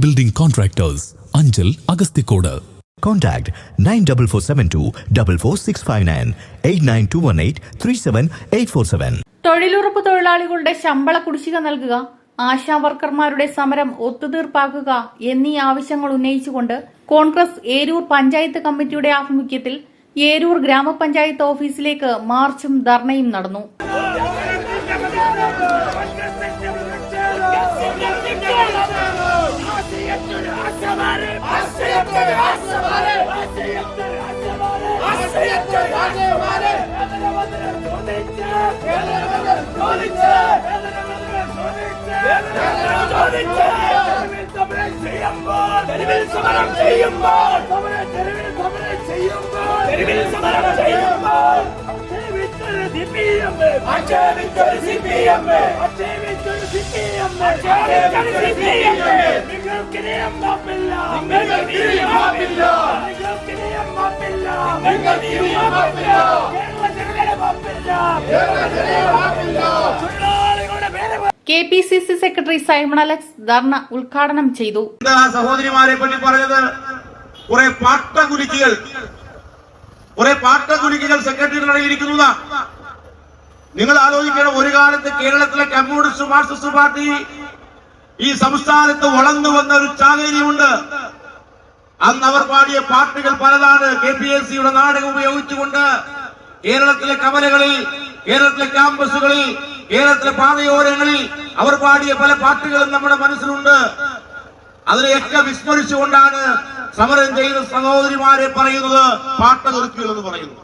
Building contractors Anchal Agasthikode contact nine double four seven two double four six five nine eight nine two one eight three seven eight four seven തൊഴിലുറപ്പ് തൊഴിലാളികളുടെ ശമ്പള കുടിശ്ശിക നൽകുക ആശാ വർക്കർമാരുടെ സമരം ഒത്തുതീർപ്പാക്കുക എന്നീ ആവശ്യങ്ങൾ ഉന്നയിച്ചുകൊണ്ട് കോൺഗ്രസ് ഏരൂർ പഞ്ചായത്ത് കമ്മിറ്റിയുടെ ആഭിമുഖ്യത്തിൽ ഏരൂർ ഗ്രാമപഞ്ചായത്ത് ഓഫീസിലേക്ക് മാർച്ചും ധർണയും നടന്നു ചെയ്യുമ്പോൾ തെരുവിൽ സമരം ചെയ്യുമ്പോൾ തെരുവിൽ സമരം ചെയ്യുമ്പോൾ K P C C secretary Simon Alex dharna ഉദ്ഘാടനം ചെയ്തു. സഹോദരിമാരെ പറ്റി പറഞ്ഞത് കുറെ പാട്ടകുലുക്കികൾ കുറെ പാട്ടകുലുക്കികൾ സെക്രട്ടറിയുടെ ഇരിക്കുന്നതാ നിങ്ങൾ ആലോചിക്കണം ഒരു കാലത്ത് കേരളത്തിലെ കമ്മ്യൂണിസ്റ്റ് മാർക്സിസ്റ്റ് പാർട്ടി ഈ സംസ്ഥാനത്ത് വളർന്നു വന്ന ഒരു ചാകര്യമുണ്ട് അന്ന് അവർ പാടിയ പാർട്ടികൾ പലതാണ്. കെ പി എസ് സിയുടെ നാടകം ഉപയോഗിച്ചുകൊണ്ട് കേരളത്തിലെ കവലകളിൽ കേരളത്തിലെ ക്യാമ്പസുകളിൽ കേരളത്തിലെ പാതയോരങ്ങളിൽ അവർ പാടിയ പല പാട്ടുകളും നമ്മുടെ മനസ്സിലുണ്ട്. അതിനെയൊക്കെ വിസ്മരിച്ചുകൊണ്ടാണ് സമരം ചെയ്ത സഹോദരിമാരെ പറയുന്നത് പാട്ട നിർത്തിയെന്ന് പറയുന്നു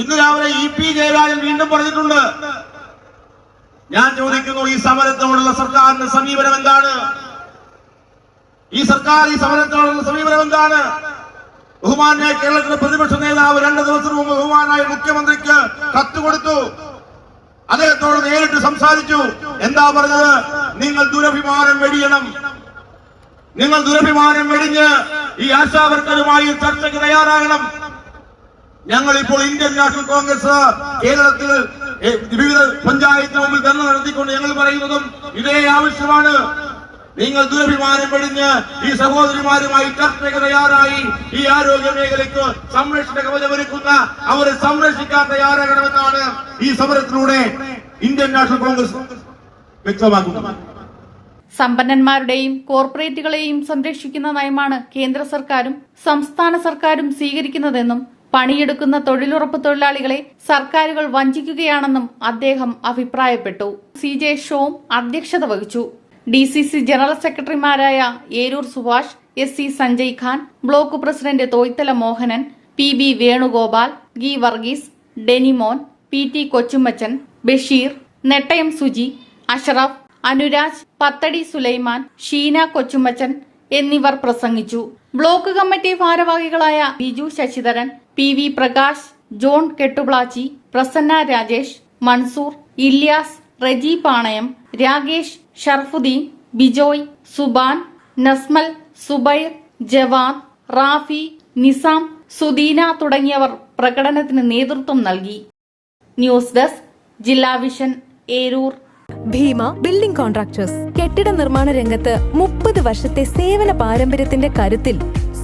ഇന്ന് രാവിലെ ഇ പി ജയരാജൻ വീണ്ടും പറഞ്ഞിട്ടുണ്ട്. ഞാൻ ചോദിക്കുന്നു ഈ സമരത്തോടുള്ള സർക്കാരിന്റെ സമീപനം എന്താണ് ഈ സർക്കാർ ഈ സമരത്തോടുള്ള സമീപനം എന്താണ് ബഹുമാനായ കേരളത്തിലെ പ്രതിപക്ഷ നേതാവ് രണ്ടു ദിവസം മുമ്പ് ബഹുമാനായ മുഖ്യമന്ത്രിക്ക് കത്ത് കൊടുത്തു. അദ്ദേഹത്തോട് നേരിട്ട് സംസാരിച്ചു. എന്താ പറഞ്ഞത്? നിങ്ങൾ ദുരഭിമാനം വെടിയണം. നിങ്ങൾ ദുരഭിമാനം വെടിഞ്ഞ് ഈ ആശാവർക്കരുമായി ചർച്ചയ്ക്ക് തയ്യാറാകണം. ഞങ്ങൾ ഇപ്പോൾ ഇന്ത്യൻ നാഷണൽ കോൺഗ്രസ് കേരളത്തിൽ വിവിധ പഞ്ചായത്തിന് മുമ്പിൽ ധർണ നടത്തിക്കൊണ്ട് ഞങ്ങൾ പറയുന്നതും ഇതേ ആവശ്യമാണ്. നിങ്ങൾ ദുരഭിമാനം വെടിഞ്ഞ് ഈ സഹോദരിമാരുമായി ചർച്ചയ്ക്ക് തയ്യാറായി ഈ ആരോഗ്യ മേഖലയ്ക്ക് സംരക്ഷണ കവചമൊരുക്കുന്ന അവരെ സംരക്ഷിക്കാൻ തയ്യാറാകണമെന്നാണ് ഈ സമരത്തിലൂടെ ഇന്ത്യൻ നാഷണൽ കോൺഗ്രസ് വ്യക്തമാക്കുന്നത്. സമ്പന്നന്മാരുടെയും കോർപ്പറേറ്റുകളെയും സംരക്ഷിക്കുന്ന നയമാണ് കേന്ദ്ര സർക്കാരും സംസ്ഥാന സർക്കാരും സ്വീകരിക്കുന്നതെന്നും പണിയെടുക്കുന്ന തൊഴിലുറപ്പ് തൊഴിലാളികളെ സർക്കാരുകൾ വഞ്ചിക്കുകയാണെന്നും അദ്ദേഹം അഭിപ്രായപ്പെട്ടു. സി ജെ ഷോം അധ്യക്ഷത വഹിച്ചു. ഡി സി സി ജനറൽ സെക്രട്ടറിമാരായ Eroor Subhash S C Sanjay Khan block president Thoythala Mohanan P B Venugopal ഗി വർഗീസ് ഡെനിമോൻ പി ടി കൊച്ചുമച്ചൻ ബഷീർ നെട്ടയം സുജി അഷറഫ് അനുരാജ് പത്തടി സുലൈമാൻ ഷീന കൊച്ചുമച്ചൻ എന്നിവർ പ്രസംഗിച്ചു. ബ്ലോക്ക് കമ്മിറ്റി ഭാരവാഹികളായ Biju Sasidharan P V Prakash John Kettuplachi Prasanna Rajesh Mansoor Ilyas Reji Panayam Rakesh Sharafuddin Bijoy Suban Nasmal Subair Javad Rafi Nizam Sudeena തുടങ്ങിയവർ പ്രകടനത്തിന് നേതൃത്വം നൽകി. ന്യൂസ് ഡെസ്ക് ജില്ലാ vision Eroor. Bhima building contractors. കെട്ടിട നിർമ്മാണ രംഗത്ത് മുപ്പത് വർഷത്തെ സേവന പാരമ്പര്യത്തിന്റെ കരുത്തിൽ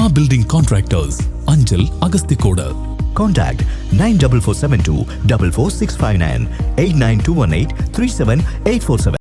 Bhima building contractors Anchal Agasthikode Contact 94472 44659 89218 37847.